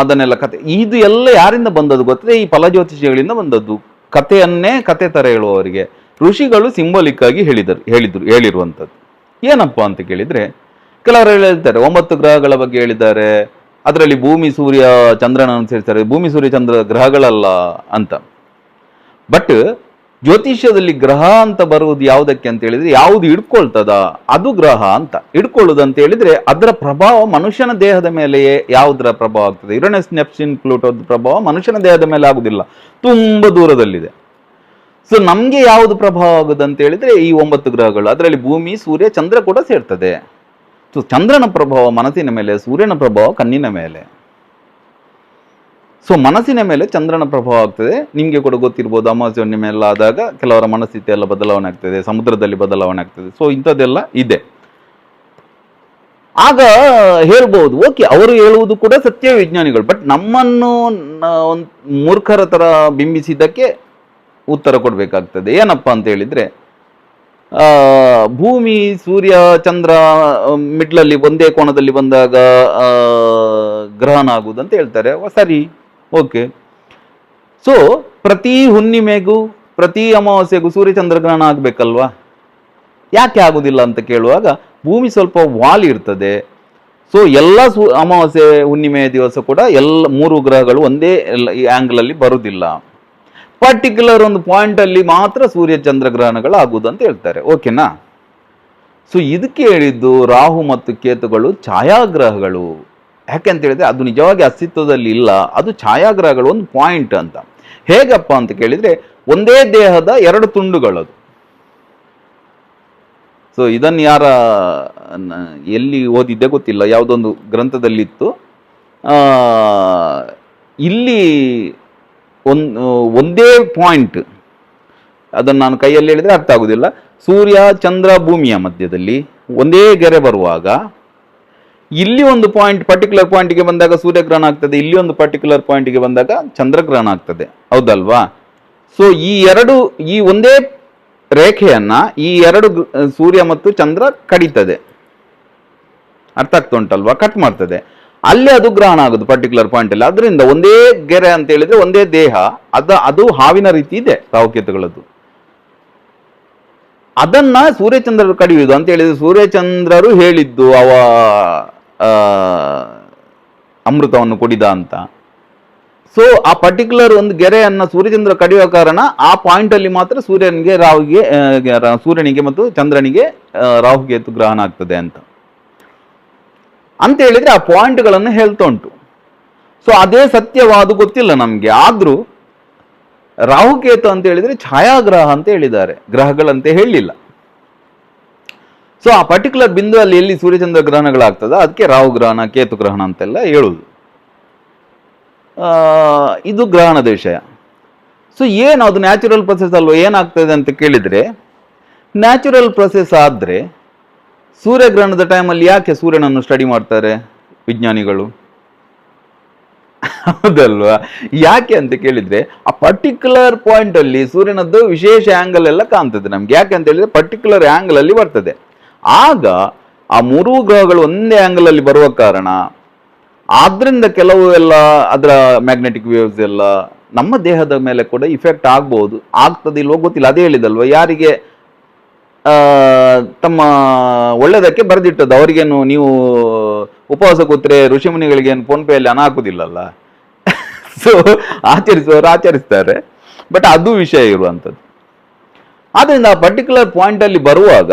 ಅದನ್ನೆಲ್ಲ ಕತೆ, ಇದು ಎಲ್ಲ ಯಾರಿಂದ ಬಂದದ್ದು ಗೊತ್ತದೆ ಈ ಫಲಜ್ಯೋತಿಷಿಗಳಿಂದ ಬಂದದ್ದು. ಕಥೆಯನ್ನೇ ಕತೆ ಥರ ಹೇಳುವವರಿಗೆ. ಋಷಿಗಳು ಸಿಂಬಲಿಕ್ ಆಗಿ ಹೇಳಿದರು ಹೇಳಿದರು, ಹೇಳಿರುವಂಥದ್ದು. ಏನಪ್ಪ ಅಂತ ಕೇಳಿದ್ರೆ, ಕೆಲವರು ಹೇಳ್ತಾರೆ, ಒಂಬತ್ತು ಗ್ರಹಗಳ ಬಗ್ಗೆ ಹೇಳಿದ್ದಾರೆ. ಅದರಲ್ಲಿ ಭೂಮಿ, ಸೂರ್ಯ ಚಂದ್ರನನ್ನು ಸೇರಿಸ್ತಾರೆ ಭೂಮಿ, ಸೂರ್ಯ, ಚಂದ್ರ ಗ್ರಹಗಳಲ್ಲ ಅಂತ. ಬಟ್ ಜ್ಯೋತಿಷ್ಯದಲ್ಲಿ ಗ್ರಹ ಅಂತ ಬರುವುದು ಯಾವುದಕ್ಕೆ ಅಂತ ಹೇಳಿದ್ರೆ, ಯಾವುದು ಹಿಡ್ಕೊಳ್ತದ? ಅದು ಗ್ರಹ ಅಂತ. ಹಿಡ್ಕೊಳ್ಳುದು ಅಂತ ಹೇಳಿದ್ರೆ, ಅದರ ಪ್ರಭಾವ ಮನುಷ್ಯನ ದೇಹದ ಮೇಲೆಯೇ ಯಾವುದರ ಪ್ರಭಾವ ಆಗ್ತದೆ? ಯುರನಸ್ ನೆಪ್ಸಿನ್ ಪ್ಲೂಟೋದ ಪ್ರಭಾವ ಮನುಷ್ಯನ ದೇಹದ ಮೇಲೆ ಆಗುದಿಲ್ಲ. ತುಂಬಾ ದೂರದಲ್ಲಿದೆ. ಸೊ ನಮ್ಗೆ ಯಾವುದು ಪ್ರಭಾವ ಆಗುದಂತ ಹೇಳಿದ್ರೆ, ಈ ಒಂಬತ್ತು ಗ್ರಹಗಳು. ಅದರಲ್ಲಿ ಭೂಮಿ, ಸೂರ್ಯ, ಚಂದ್ರ ಕೂಡ ಸೇರ್ತದೆ. ಸೊ ಚಂದ್ರನ ಪ್ರಭಾವ ಮನಸ್ಸಿನ ಮೇಲೆ, ಸೂರ್ಯನ ಪ್ರಭಾವ ಕಣ್ಣಿನ ಮೇಲೆ. ಸೊ ಮನಸ್ಸಿನ ಮೇಲೆ ಚಂದ್ರನ ಪ್ರಭಾವ ಆಗ್ತದೆ. ನಿಮಗೆ ಕೂಡ ಗೊತ್ತಿರ್ಬೋದು, ಅಮಾವಾಸ್ಯೆ ಹುಣ್ಣಿಮೆ ಎಲ್ಲ ಆದಾಗ ಕೆಲವರ ಮನಸ್ಥಿತಿ ಎಲ್ಲ ಬದಲಾವಣೆ ಆಗ್ತದೆ ಸಮುದ್ರದಲ್ಲಿ ಬದಲಾವಣೆ ಆಗ್ತದೆ ಸೊ ಇಂಥದ್ದೆಲ್ಲ ಇದೆ. ಆಗ ಹೇಳ್ಬೋದು, ಓಕೆ, ಅವರು ಹೇಳುವುದು ಕೂಡ ಸತ್ಯ ವಿಜ್ಞಾನಿಗಳು ಬಟ್ ನಮ್ಮನ್ನು ಮೂರ್ಖರ ತರ ಬಿಂಬಿಸಿದ್ದಕ್ಕೆ ಉತ್ತರ ಕೊಡಬೇಕಾಗ್ತದೆ. ಏನಪ್ಪ ಅಂತ ಹೇಳಿದ್ರೆ ಭೂಮಿ, ಸೂರ್ಯ, ಚಂದ್ರ ಮಿಡ್ಲಲ್ಲಿ ಒಂದೇ ಕೋಣದಲ್ಲಿ ಬಂದಾಗ ಗ್ರಹಣ ಆಗುವುದು ಅಂತ ಹೇಳ್ತಾರೆ ಸರಿ. ಓಕೆ. ಸೊ ಪ್ರತಿ ಹುಣ್ಣಿಮೆಗೂ, ಪ್ರತಿ ಅಮಾವಾಸ್ಯೆಗೂ ಸೂರ್ಯ, ಚಂದ್ರ ಗ್ರಹಣ ಆಗಬೇಕಲ್ವಾ? ಯಾಕೆ ಆಗುದಿಲ್ಲ ಅಂತ ಕೇಳುವಾಗ, ಭೂಮಿ ಸ್ವಲ್ಪ ವಾಲ್ ಇರ್ತದೆ. ಸೊ ಎಲ್ಲ ಸು, ಅಮಾವಾಸ್ಯೆ ಹುಣ್ಣಿಮೆಯ ದಿವಸ ಕೂಡ ಎಲ್ಲ ಮೂರು ಗ್ರಹಗಳು ಒಂದೇ ಆಂಗಲ್ ಅಲ್ಲಿ ಬರುವುದಿಲ್ಲ ಪರ್ಟಿಕ್ಯುಲರ್ ಒಂದು ಪಾಯಿಂಟ್ ಅಲ್ಲಿ ಮಾತ್ರ ಸೂರ್ಯ ಚಂದ್ರ ಗ್ರಹಣಗಳು ಆಗುವುದು ಅಂತ ಹೇಳ್ತಾರೆ ಓಕೆನಾ ಸೊ ಇದಕ್ಕೆ ಹೇಳಿದ್ದು ರಾಹು ಮತ್ತು ಕೇತುಗಳು ಛಾಯಾಗ್ರಹಗಳು. ಯಾಕೆ ಅಂತ ಹೇಳಿದ್ರೆ ಅದು ನಿಜವಾಗಿ ಅಸ್ತಿತ್ವದಲ್ಲಿ ಇಲ್ಲ, ಅದು ಛಾಯಾಗ್ರಹಗಳು ಒಂದು ಪಾಯಿಂಟ್ ಅಂತ. ಹೇಗಪ್ಪ ಅಂತ ಕೇಳಿದ್ರೆ ಒಂದೇ ದೇಹದ ಎರಡು ತುಂಡುಗಳದು. ಸೊ ಇದನ್ನು ಯಾರ ಎಲ್ಲಿ ಓದಿದ್ದೆ ಗೊತ್ತಿಲ್ಲ, ಯಾವುದೊಂದು ಗ್ರಂಥದಲ್ಲಿತ್ತು. ಇಲ್ಲಿ ಒಂದ್, ಒಂದೇ ಪಾಯಿಂಟ್ ಅದನ್ನು ನಾನು ಕೈಯಲ್ಲಿ ಹೇಳಿದರೆ ಅರ್ಥ ಆಗೋದಿಲ್ಲ. ಸೂರ್ಯ, ಚಂದ್ರ, ಭೂಮಿಯ ಮಧ್ಯದಲ್ಲಿ ಒಂದೇ ಗೆರೆ ಬರುವಾಗ ಇಲ್ಲಿ ಒಂದು ಪಾಯಿಂಟ್ ಪರ್ಟಿಕ್ಯುಲರ್ ಪಾಯಿಂಟ್ಗೆ ಬಂದಾಗ ಸೂರ್ಯಗ್ರಹಣ ಆಗ್ತದೆ, ಇಲ್ಲಿ ಒಂದು ಪರ್ಟಿಕ್ಯುಲರ್ ಪಾಯಿಂಟ್ಗೆ ಬಂದಾಗ ಚಂದ್ರಗ್ರಹಣ ಆಗ್ತದೆ. ಹೌದಲ್ವಾ? ಸೊ ಈ ಎರಡು, ಈ ಒಂದೇ ರೇಖೆಯನ್ನ ಈ ಎರಡು ಸೂರ್ಯ ಮತ್ತು ಚಂದ್ರ ಕಡಿತದೆ. ಅರ್ಥ ಆಗ್ತಾ ಉಂಟಲ್ವಾ? ಕಟ್ ಮಾಡ್ತದೆ. ಅಲ್ಲಿ ಅದು ಗ್ರಹಣ ಆಗುದು ಪರ್ಟಿಕ್ಯುಲರ್ ಪಾಯಿಂಟ್ ಅಲ್ಲಿ. ಅದರಿಂದ ಒಂದೇ ಗೆರೆ ಅಂತ ಹೇಳಿದ್ರೆ ಒಂದೇ ದೇಹ, ಅದ, ಅದು ಹಾವಿನ ರೀತಿ ಇದೆ ರಾಹುಕೇತುಗಳದ್ದು ಅದನ್ನ ಸೂರ್ಯಚಂದ್ರರು ಕಡಿಯುವುದು ಅಂತ ಹೇಳಿದ್ರೆ ಸೂರ್ಯಚಂದ್ರರು ಹೇಳಿದ್ದು ಅವ ಅಮೃತವನ್ನು ಕುಡಿದ ಅಂತ. ಸೊ ಆ ಪರ್ಟಿಕ್ಯುಲರ್ ಒಂದು ಗೆರೆಯನ್ನ ಸೂರ್ಯಚಂದ್ರ ಕಡಿಯುವ ಕಾರಣ ಆ ಪಾಯಿಂಟ್ ಅಲ್ಲಿ ಮಾತ್ರ ಸೂರ್ಯನಿಗೆ ರಾಹುಗೆ ಸೂರ್ಯನಿಗೆ ಮತ್ತು ಚಂದ್ರನಿಗೆ ರಾಹುಗೆ ಗ್ರಹಣ ಆಗ್ತದೆ ಅಂತ. ಅಂತ ಹೇಳಿದ್ರೆ ಆ ಪಾಯಿಂಟ್ಗಳನ್ನು ಹೇಳ್ತಾ ಉಂಟು ಸೊ ಅದೇ ಸತ್ಯವಾದು ಗೊತ್ತಿಲ್ಲ ನಮಗೆ. ಆದ್ರೂ ರಾಹುಕೇತು ಅಂತ ಹೇಳಿದ್ರೆ ಛಾಯಾಗ್ರಹ ಅಂತ ಹೇಳಿದ್ದಾರೆ. ಗ್ರಹಗಳಂತೆ ಹೇಳಲಿಲ್ಲ ಸೊ ಆ ಪರ್ಟಿಕ್ಯುಲರ್ ಬಿಂದು ಅಲ್ಲಿ ಎಲ್ಲಿ ಸೂರ್ಯಚಂದ್ರ ಗ್ರಹಣಗಳಾಗ್ತದ ಅದಕ್ಕೆ ರಾಹು ಗ್ರಹಣ, ಕೇತು ಗ್ರಹಣ ಅಂತೆಲ್ಲ ಹೇಳುದು. ಇದು ಗ್ರಹಣದ ವಿಷಯ ಸೊ ಏನು ಅದು ನ್ಯಾಚುರಲ್ ಪ್ರೊಸೆಸ್ ಅಲ್ವ? ಏನಾಗ್ತದೆ ಅಂತ ಕೇಳಿದ್ರೆ ನ್ಯಾಚುರಲ್ ಪ್ರೊಸೆಸ್ ಆದ್ರೆ ಸೂರ್ಯಗ್ರಹಣದ ಟೈಮಲ್ಲಿ ಯಾಕೆ ಸೂರ್ಯನನ್ನು ಸ್ಟಡಿ ಮಾಡ್ತಾರೆ ವಿಜ್ಞಾನಿಗಳು? ಹೌದಲ್ವಾ? ಯಾಕೆ ಅಂತ ಕೇಳಿದ್ರೆ, ಆ ಪರ್ಟಿಕ್ಯುಲರ್ ಪಾಯಿಂಟ್ ಅಲ್ಲಿ ಸೂರ್ಯನದ್ದು ವಿಶೇಷ ಆಂಗಲ್ ಎಲ್ಲ ಕಾಣ್ತದೆ ನಮ್ಗೆ. ಯಾಕೆ ಅಂತ ಹೇಳಿದ್ರೆ ಪರ್ಟಿಕ್ಯುಲರ್ ಆಂಗಲ್ ಅಲ್ಲಿ ಬರ್ತದೆ. ಆಗ ಆ ಮೂರೂ ಗ್ರಹಗಳು ಒಂದೇ ಆಂಗಲ್ ಅಲ್ಲಿ ಬರುವ ಕಾರಣ, ಆದ್ರಿಂದ ಕೆಲವು ಎಲ್ಲ ಅದರ ಮ್ಯಾಗ್ನೆಟಿಕ್ ವೇವ್ಸ್ ಎಲ್ಲ ನಮ್ಮ ದೇಹದ ಮೇಲೆ ಕೂಡ ಇಫೆಕ್ಟ್ ಆಗ್ಬಹುದು ಆಗ್ತದೆ ಇಲ್ವೋ ಗೊತ್ತಿಲ್ಲ. ಅದೇ ಹೇಳಿದಲ್ವಾ, ಯಾರಿಗೆ ತಮ್ಮ ಒಳ್ಳೆಯದಕ್ಕೆ ಬರೆದಿಟ್ಟದ್ದು. ಅವರಿಗೇನು ನೀವು ಉಪವಾಸ ಕೂತ್ರೆ ಋಷಿಮುನಿಗಳಿಗೆ ಏನು ಫೋನ್ ಪೇಯಲ್ಲಿ ಹಣ ಹಾಕುದಿಲ್ಲಲ್ಲ? ಸೊ ಆಚರಿಸುವವರು ಆಚರಿಸ್ತಾರೆ. ಬಟ್ ಅದು ವಿಷಯ ಇರುವಂಥದ್ದು. ಆದ್ದರಿಂದ ಆ ಪರ್ಟಿಕ್ಯುಲರ್ ಪಾಯಿಂಟಲ್ಲಿ ಬರುವಾಗ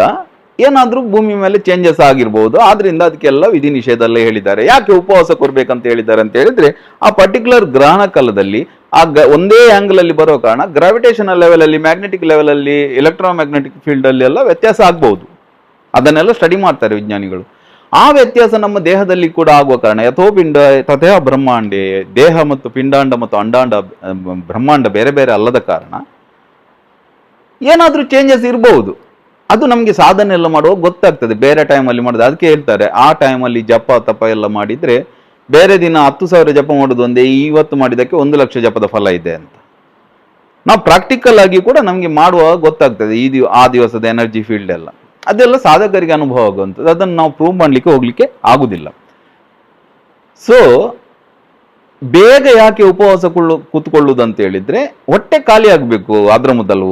ಏನಾದರೂ ಭೂಮಿ ಮೇಲೆ ಚೇಂಜಸ್ ಆಗಿರ್ಬೋದು. ಆದ್ದರಿಂದ ಅದಕ್ಕೆಲ್ಲ ವಿಧಿ ನಿಷೇಧ ಎಲ್ಲ ಹೇಳಿದ್ದಾರೆ. ಯಾಕೆ ಉಪವಾಸ ಕೊಡಬೇಕಂತ ಹೇಳಿದ್ದಾರೆ ಅಂತ ಹೇಳಿದ್ರೆ, ಆ ಪರ್ಟಿಕ್ಯುಲರ್ ಗ್ರಹಣ ಕಾಲದಲ್ಲಿ ಆ ಒಂದೇ ಆಂಗಲ್ ಅಲ್ಲಿ ಬರೋ ಕಾರಣ ಗ್ರಾವಿಟೇಷನಲ್ ಲೆವೆಲ್ ಅಲ್ಲಿ ಮ್ಯಾಗ್ನೆಟಿಕ್ ಲೆವೆಲ್ ಅಲ್ಲಿ ಎಲೆಕ್ಟ್ರೋ ಮ್ಯಾಗ್ನೆಟಿಕ್ ಫೀಲ್ಡ್ ಅಲ್ಲಿ ಎಲ್ಲ ವ್ಯತ್ಯಾಸ ಆಗ್ಬಹುದು ಅದನ್ನೆಲ್ಲ ಸ್ಟಡಿ ಮಾಡ್ತಾರೆ ವಿಜ್ಞಾನಿಗಳು. ಆ ವ್ಯತ್ಯಾಸ ನಮ್ಮ ದೇಹದಲ್ಲಿ ಕೂಡ ಆಗುವ ಕಾರಣ ಯಥೋ ಪಿಂಡ ತಥೇಹ ಬ್ರಹ್ಮಾಂಡೆ, ದೇಹ ಮತ್ತು ಪಿಂಡಾಂಡ ಮತ್ತು ಅಂಡಾಂಡ ಬ್ರಹ್ಮಾಂಡ ಬೇರೆ ಬೇರೆ ಅಲ್ಲದ ಕಾರಣ ಏನಾದರೂ ಚೇಂಜಸ್ ಇರಬಹುದು ಅದು ನಮಗೆ ಸಾಧನೆ ಎಲ್ಲ ಮಾಡುವಾಗ ಗೊತ್ತಾಗ್ತದೆ. ಬೇರೆ ಟೈಮಲ್ಲಿ ಮಾಡಿದ್ರೆ, ಅದಕ್ಕೆ ಹೇಳ್ತಾರೆ, ಆ ಟೈಮಲ್ಲಿ ಜಪ, ತಪ ಎಲ್ಲ ಮಾಡಿದ್ರೆ ಬೇರೆ ದಿನ ಹತ್ತು ಸಾವಿರ ಜಪ ಮಾಡೋದು ಒಂದೇ, ಇವತ್ತು ಮಾಡಿದಕ್ಕೆ ಒಂದು ಲಕ್ಷ ಜಪದ ಫಲ ಇದೆ ಅಂತ. ನಾವು ಪ್ರಾಕ್ಟಿಕಲ್ ಆಗಿ ಕೂಡ ನಮಗೆ ಮಾಡುವಾಗ ಗೊತ್ತಾಗ್ತದೆ ಈ ದಿವ, ಆ ದಿವಸದ ಎನರ್ಜಿ ಫೀಲ್ಡ್ ಎಲ್ಲ. ಅದೆಲ್ಲ ಸಾಧಕರಿಗೆ ಅನುಭವ ಆಗುವಂಥದ್ದು. ಅದನ್ನು ನಾವು ಪ್ರೂವ್ ಮಾಡಲಿಕ್ಕೆ ಹೋಗ್ಲಿಕ್ಕೆ ಆಗುದಿಲ್ಲ. ಸೊ ಬೇಗ ಯಾಕೆ ಉಪವಾಸ ಕೊಳ್ಳು ಕೂತ್ಕೊಳ್ಳುವುದು ಅಂತ ಹೇಳಿದ್ರೆ, ಹೊಟ್ಟೆ ಖಾಲಿ ಆಗಬೇಕು ಅದರ ಮೊದಲು.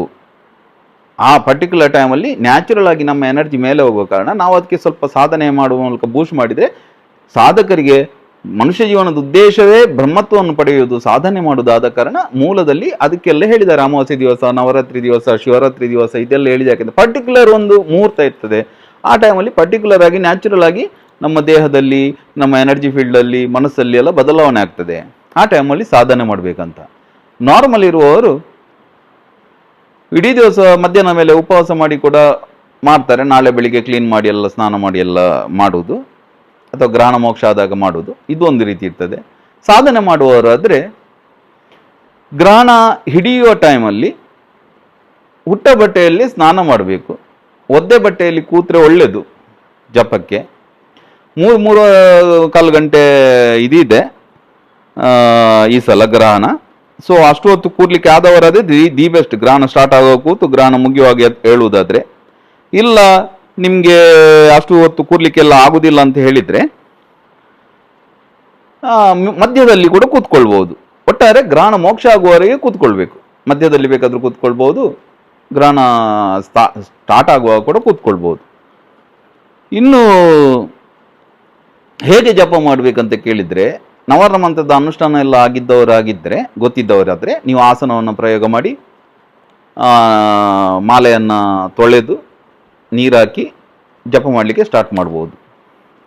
ಆ ಪರ್ಟಿಕ್ಯುಲರ್ ಟೈಮಲ್ಲಿ ನ್ಯಾಚುರಲ್ ಆಗಿ ನಮ್ಮ ಎನರ್ಜಿ ಮೇಲೆ ಹೋಗುವ ಕಾರಣ ನಾವು ಅದಕ್ಕೆ ಸ್ವಲ್ಪ ಸಾಧನೆ ಮಾಡುವ ಮೂಲಕ ಬೂಸ್ಟ್ ಮಾಡಿದರೆ ಸಾಧಕರಿಗೆ ಮನುಷ್ಯ ಜೀವನದ ಉದ್ದೇಶವೇ ಬ್ರಹ್ಮತ್ವವನ್ನು ಪಡೆಯುವುದು, ಸಾಧನೆ ಮಾಡುವುದಾದ ಕಾರಣ ಮೂಲದಲ್ಲಿ ಅದಕ್ಕೆಲ್ಲ ಹೇಳಿದ ರಾಮವಾಸಿ ದಿವಸ, ನವರಾತ್ರಿ ದಿವಸ, ಶಿವರಾತ್ರಿ ದಿವಸ, ಇದೆಲ್ಲ ಹೇಳಿದೆ. ಯಾಕೆಂದ್ರೆ ಪರ್ಟಿಕ್ಯುಲರ್ ಒಂದು ಮುಹೂರ್ತ ಇರ್ತದೆ. ಆ ಟೈಮಲ್ಲಿ ಪರ್ಟಿಕ್ಯುಲರ್ ಆಗಿ ನ್ಯಾಚುರಲ್ ಆಗಿ ನಮ್ಮ ದೇಹದಲ್ಲಿ, ನಮ್ಮ ಎನರ್ಜಿ ಫೀಲ್ಡಲ್ಲಿ ಮನಸ್ಸಲ್ಲಿ ಎಲ್ಲ ಬದಲಾವಣೆ ಆಗ್ತದೆ. ಆ ಟೈಮಲ್ಲಿ ಸಾಧನೆ ಮಾಡಬೇಕಂತ. ನಾರ್ಮಲ್ ಇರುವವರು ಇಡೀ ದಿವಸ ಮಧ್ಯಾಹ್ನ ಮೇಲೆ ಉಪವಾಸ ಮಾಡಿ ಕೂಡ ಮಾಡ್ತಾರೆ. ನಾಳೆ ಬೆಳಿಗ್ಗೆ ಕ್ಲೀನ್ ಮಾಡಿ, ಎಲ್ಲ ಸ್ನಾನ ಮಾಡಿ, ಎಲ್ಲ ಮಾಡುವುದು. ಅಥವಾ ಗ್ರಹಣ ಮೋಕ್ಷ ಆದಾಗ ಮಾಡುವುದು. ಇದು ಒಂದು ರೀತಿ ಇರ್ತದೆ. ಸಾಧನೆ ಮಾಡುವವರಾದ್ರೆ ಗ್ರಹಣ ಹಿಡಿಯುವ ಟೈಮಲ್ಲಿ ಹುಟ್ಟ ಬಟ್ಟೆಯಲ್ಲಿ ಸ್ನಾನ ಮಾಡಬೇಕು. ಒದ್ದೆ ಬಟ್ಟೆಯಲ್ಲಿ ಕೂತ್ರೆ ಒಳ್ಳೆಯದು ಜಪಕ್ಕೆ. ಮೂರು ಮೂರು ಕಾಲು ಗಂಟೆ ಇದಿದೆ ಈ ಸಲ ಗ್ರಹಣ. ಸೊ ಅಷ್ಟು ಹೊತ್ತು ಕೂರ್ಲಿಕ್ಕೆ ಆದವರಾದ್ರೆ ದಿ ದಿ ಬೆಸ್ಟ್. ಗ್ರಹಣ ಸ್ಟಾರ್ಟ್ ಆಗೋ ಕೂತು ಗ್ರಹಣ ಮುಗಿಯುವಾಗ ಹೇಳುವುದಾದ್ರೆ, ಇಲ್ಲ ನಿಮಗೆ ಅಷ್ಟು ಹೊತ್ತು ಕೂರ್ಲಿಕ್ಕೆಲ್ಲ ಆಗುದಿಲ್ಲ ಅಂತ ಹೇಳಿದ್ರೆ ಮಧ್ಯದಲ್ಲಿ ಕೂಡ ಕೂತ್ಕೊಳ್ಬಹುದು. ಒಟ್ಟಾರೆ ಗ್ರಹಣ ಮೋಕ್ಷ ಆಗುವವರೆಗೆ ಕೂತ್ಕೊಳ್ಬೇಕು. ಮಧ್ಯದಲ್ಲಿ ಬೇಕಾದ್ರೂ ಕೂತ್ಕೊಳ್ಬಹುದು, ಗ್ರಹಣ ಸ್ಟಾರ್ಟ್ ಆಗುವಾಗ ಕೂಡ ಕೂತ್ಕೊಳ್ಬಹುದು. ಇನ್ನು ಹೇಗೆ ಜಪ ಮಾಡಬೇಕಂತ ಕೇಳಿದ್ರೆ ನವರ ಮಂತ್ರದ ಅನುಷ್ಠಾನ ಎಲ್ಲ ಆಗಿದ್ದವರಾಗಿದ್ದರೆ ಗೊತ್ತಿದ್ದವರಾದರೆ, ನೀವು ಆಸನವನ್ನು ಪ್ರಯೋಗ ಮಾಡಿ ಮಾಲೆಯನ್ನ ತೊಳೆದು ನೀರಾಕಿ ಜಪ ಮಾಡಲಿಕ್ಕೆ ಸ್ಟಾರ್ಟ್ ಮಾಡ್ಬೋದು.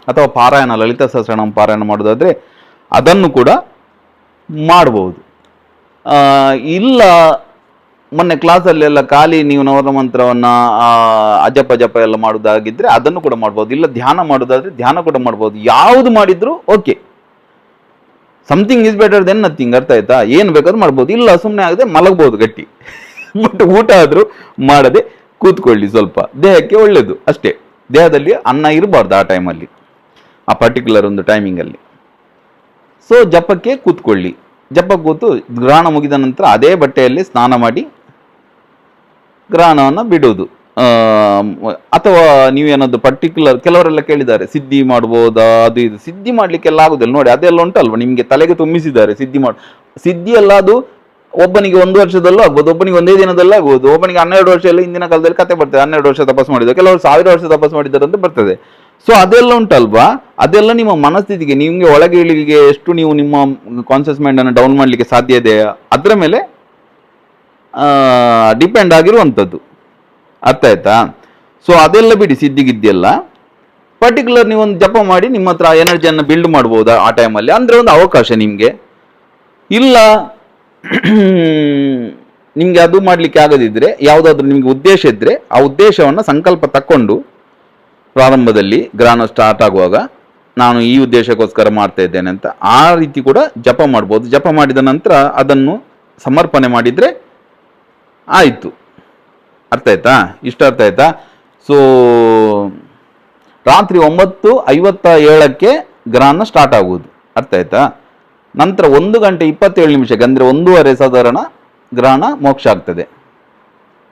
ಅಥವಾ ಪಾರಾಯಣ, ಲಲಿತ ಸಹಸ್ರನಾಮ ಪಾರಾಯಣ ಮಾಡೋದಾದರೆ ಅದನ್ನು ಕೂಡ ಮಾಡ್ಬೋದು. ಇಲ್ಲ, ಮೊನ್ನೆ ಕ್ಲಾಸಲ್ಲೆಲ್ಲ ಖಾಲಿ ನೀವು ನವರ ಮಂತ್ರವನ್ನು ಅಜಪ, ಜಪ ಎಲ್ಲ ಮಾಡೋದಾಗಿದ್ದರೆ ಅದನ್ನು ಕೂಡ ಮಾಡ್ಬೋದು. ಇಲ್ಲ, ಧ್ಯಾನ ಮಾಡೋದಾದರೆ ಧ್ಯಾನ ಕೂಡ ಮಾಡ್ಬೋದು. ಯಾವುದು ಮಾಡಿದರೂ okay something is better than nothing ಅರ್ಥ ಆಯ್ತಾ? ಏನು ಬೇಕಾದ್ರೂ ಮಾಡ್ಬೋದು. ಇಲ್ಲ ಸುಮ್ಮನೆ ಆಗದೆ ಮಲಗ್ಬೋದು ಗಟ್ಟಿ. ಬಟ್ ಊಟ ಆದರೂ ಮಾಡದೆ ಕೂತ್ಕೊಳ್ಳಿ ಸ್ವಲ್ಪ. ದೇಹಕ್ಕೆ ಒಳ್ಳೇದು, ಅಷ್ಟೇ. ದೇಹದಲ್ಲಿ ಅನ್ನ ಇರಬಾರ್ದು ಆ ಟೈಮಲ್ಲಿ ಆ ಪರ್ಟಿಕ್ಯುಲರ್ ಒಂದು ಟೈಮಿಂಗಲ್ಲಿ ಸೊ ಜಪಕ್ಕೆ ಕೂತ್ಕೊಳ್ಳಿ. ಜಪ ಕೂತು ಗ್ರಹಣ ಮುಗಿದ ನಂತರ ಅದೇ ಬಟ್ಟೆಯಲ್ಲಿ ಸ್ನಾನ ಮಾಡಿ ಗ್ರಹಣವನ್ನು ಬಿಡುವುದು. ಅಥವಾ ನೀವೇನಾದ್ರು ಪರ್ಟಿಕ್ಯುಲರ್ ಕೆಲವರೆಲ್ಲ ಕೇಳಿದ್ದಾರೆ, ಸಿದ್ಧಿ ಮಾಡ್ಬೋದಾ, ಅದು ಇದು. ಸಿದ್ಧಿ ಮಾಡಲಿಕ್ಕೆಲ್ಲ ಆಗುದಿಲ್ಲ. ನೋಡಿ, ಅದೆಲ್ಲ ಉಂಟಲ್ವ? ನಿಮಗೆ ತಲೆಗೆ ತುಂಬಿಸಿದ್ದಾರೆ, ಸಿದ್ಧಿ ಮಾಡಿ. ಸಿದ್ಧಿಯೆಲ್ಲ ಅದು ಒಬ್ಬನಿಗೆ ಒಂದು ವರ್ಷದಲ್ಲೂ ಆಗ್ಬೋದು, ಒಬ್ಬನಿಗೆ ಒಂದೇ ದಿನದಲ್ಲೂ ಆಗ್ಬೋದು, ಒಬ್ಬನಿಗೆ ಹನ್ನೆರಡು ವರ್ಷ ಎಲ್ಲ ಹಿಂದಿನ ಕಾಲದಲ್ಲಿ ಕತೆ ಬರ್ತದೆ, ಹನ್ನೆರಡು ವರ್ಷ ತಪಸ್ ಮಾಡಿದ್ರು ಕೆಲವರು ಸಾವಿರ ವರ್ಷ ತಪಸ್ ಮಾಡಿದ್ದಾರೆ ಅಂತ ಬರ್ತದೆ. ಸೊ ಅದೆಲ್ಲ ಉಂಟಲ್ವಾ? ಅದೆಲ್ಲ ನಿಮ್ಮ ಮನಸ್ಥಿತಿಗೆ, ನಿಮಗೆ ಒಳಗೆ ಇಳಿಗೆ ಎಷ್ಟು ನೀವು ನಿಮ್ಮ ಕಾನ್ಸಿಯಸ್ ಮೈಂಡನ್ನು ಡೌನ್ ಮಾಡಲಿಕ್ಕೆ ಸಾಧ್ಯ ಇದೆ? ಅದರ ಮೇಲೆ ಡಿಪೆಂಡ್ ಆಗಿರುವಂಥದ್ದು. ಅರ್ಥ ಆಯ್ತಾ? ಸೊ ಅದೆಲ್ಲ ಬಿಡಿ ಸಿದ್ಧಿಗಿದ್ದೆಲ್ಲ ಪರ್ಟಿಕ್ಯುಲರ್ ನೀವು ಒಂದು ಜಪ ಮಾಡಿ, ನಿಮ್ಮ ಹತ್ರ ಎನರ್ಜಿಯನ್ನು ಬಿಲ್ಡ್ ಮಾಡ್ಬೋದು ಆ ಟೈಮಲ್ಲಿ ಅಂದರೆ ಒಂದು ಅವಕಾಶ ನಿಮಗೆ. ಇಲ್ಲ ನಿಮಗೆ ಅದು ಮಾಡಲಿಕ್ಕೆ ಆಗದಿದ್ದರೆ ಯಾವುದಾದ್ರೂ ನಿಮಗೆ ಉದ್ದೇಶ ಇದ್ದರೆ ಆ ಉದ್ದೇಶವನ್ನು ಸಂಕಲ್ಪ ತಕ್ಕೊಂಡು ಪ್ರಾರಂಭದಲ್ಲಿ ಗ್ರಹಣ ಸ್ಟಾರ್ಟ್ ಆಗುವಾಗ ನಾನು ಈ ಉದ್ದೇಶಕ್ಕೋಸ್ಕರ ಮಾಡ್ತಾ ಇದ್ದೇನೆ ಅಂತ ಆ ರೀತಿ ಕೂಡ ಜಪ ಮಾಡ್ಬೋದು. ಜಪ ಮಾಡಿದ ನಂತರ ಅದನ್ನು ಸಮರ್ಪಣೆ ಮಾಡಿದರೆ ಆಯಿತು. ಅರ್ಥ ಆಯ್ತಾ? ಇಷ್ಟ ಅರ್ಥ ಆಯ್ತಾ? ಸೊ ರಾತ್ರಿ ಒಂಬತ್ತು ಐವತ್ತ ಏಳಕ್ಕೆ ಗ್ರಹಣ ಸ್ಟಾರ್ಟ್ ಆಗುವುದು. ಅರ್ಥ ಆಯ್ತಾ? ನಂತರ ಒಂದು ಗಂಟೆ ಇಪ್ಪತ್ತೇಳು ನಿಮಿಷಕ್ಕೆ, ಅಂದರೆ ಒಂದೂವರೆ ಸಾಧಾರಣ ಗ್ರಹಣ ಮೋಕ್ಷ ಆಗ್ತದೆ.